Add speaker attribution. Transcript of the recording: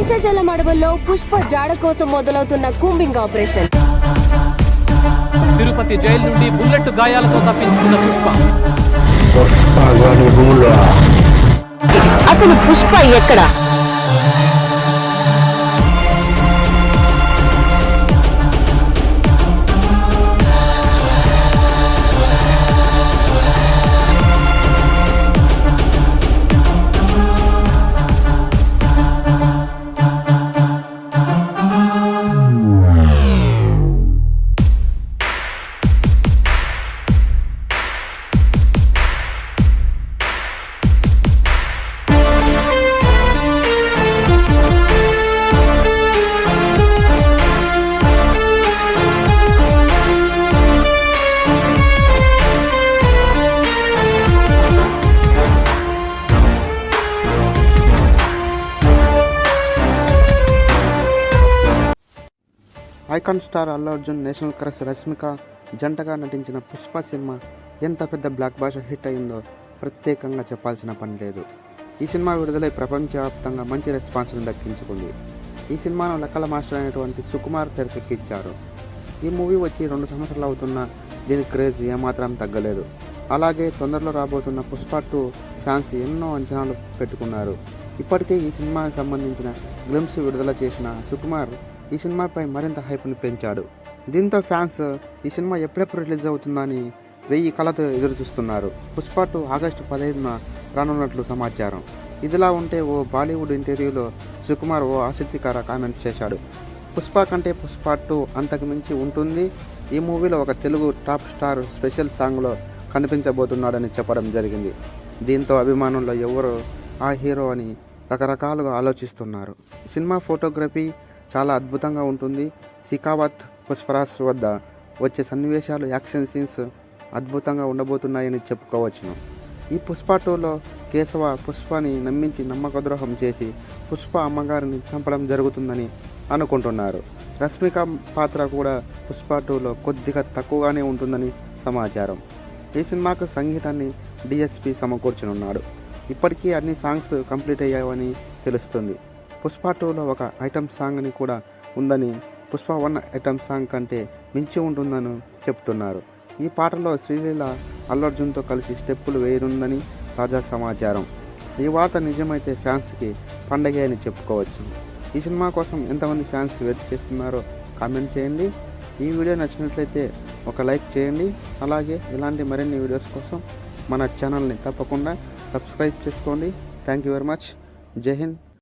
Speaker 1: శేషాచలం అడవుల్లో పుష్ప జాడ కోసం మొదలవుతున్న కూంబింగ్ ఆపరేషన్.
Speaker 2: తిరుపతి జైలు నుండి బుల్లెట్ గాయాలతో తప్పించుకున్న పుష్ప.
Speaker 1: అసలు పుష్ప ఎక్కడ?
Speaker 3: Icon star Allu Arjun national crush Rashmika జంటగా నటించిన పుష్ప సినిమా ఎంత పెద్ద బ్లాక్ భాష హిట్ అయిందో ప్రత్యేకంగా చెప్పాల్సిన పని లేదు. ఈ సినిమా విడుదలై ప్రపంచవ్యాప్తంగా మంచి రెస్పాన్స్ను దక్కించుకుంది. ఈ సినిమాను లెక్కల మాస్టర్ అయినటువంటి సుకుమార్ తెరకెక్కించారు. ఈ మూవీ వచ్చి రెండు సంవత్సరాలు అవుతున్నా దీని క్రేజ్ ఏమాత్రం తగ్గలేదు. అలాగే తొందరలో రాబోతున్న పుష్ప టూ ఫ్యాన్స్ ఎన్నో అంచనాలు పెట్టుకున్నారు. ఇప్పటికే ఈ సినిమాకి సంబంధించిన గ్లిమ్స్ విడుదల చేసిన సుకుమార్ ఈ సినిమాపై మరింత హైప్ను పెంచాడు. దీంతో ఫ్యాన్స్ ఈ సినిమా ఎప్పుడెప్పుడు రిలీజ్ అవుతుందని వెయ్యి కళతో ఎదురు చూస్తున్నారు పుష్ప టూ ఆగస్టు పదహైదున రానున్నట్లు సమాచారం. ఇదిలా ఉంటే ఓ బాలీవుడ్ ఇంటర్వ్యూలో సుకుమార్ ఓ ఆసక్తికర కామెంట్ చేశాడు. పుష్ప కంటే పుష్ప టూ అంతకుమించి ఉంటుంది. ఈ మూవీలో ఒక తెలుగు టాప్ స్టార్ స్పెషల్ సాంగ్లో కనిపించబోతున్నాడని చెప్పడం జరిగింది. దీంతో అభిమానుల్లో ఎవరు ఆ హీరో అని రకరకాలుగా ఆలోచిస్తున్నారు. సినిమా ఫోటోగ్రఫీ చాలా అద్భుతంగా ఉంటుంది. సికావత్ పుష్పరాజ్ వద్ద వచ్చే సన్నివేశాలు యాక్షన్ సీన్స్ అద్భుతంగా ఉండబోతున్నాయని చెప్పుకోవచ్చును. ఈ పుష్ప టూలో కేశవ పుష్పని నమ్మించి నమ్మకద్రోహం చేసి పుష్ప అమ్మగారిని చంపడం జరుగుతుందని అనుకుంటున్నారు. రష్మిక పాత్ర కూడా పుష్ప టూలో కొద్దిగా తక్కువగానే ఉంటుందని సమాచారం. ఈ సినిమాకు సంగీతాన్ని డిఎస్పి సమకూర్చనున్నాడు. ఇప్పటికీ అన్ని సాంగ్స్ కంప్లీట్ అయ్యావని తెలుస్తుంది. పుష్ప టూలో ఒక ఐటమ్ సాంగ్ని కూడా ఉందని పుష్ప వన్ ఐటమ్ సాంగ్ కంటే మించి ఉంటుందని చెప్తున్నారు. ఈ పాటలో శ్రీలీల అల్లు అర్జున్తో కలిసి స్టెప్పులు వేయనుందని తాజా సమాచారం. ఈ వార్త నిజమైతే ఫ్యాన్స్కి పండగే అని చెప్పుకోవచ్చు. ఈ సినిమా కోసం ఎంతమంది ఫ్యాన్స్ వెయిట్ చేస్తున్నారో కామెంట్ చేయండి. ఈ వీడియో నచ్చినట్లయితే ఒక లైక్ చేయండి. అలాగే ఇలాంటి మరిన్ని వీడియోస్ కోసం మన ఛానల్ని తప్పకుండా సబ్స్క్రైబ్ చేసుకోండి. Thank you very much. జై హింద్.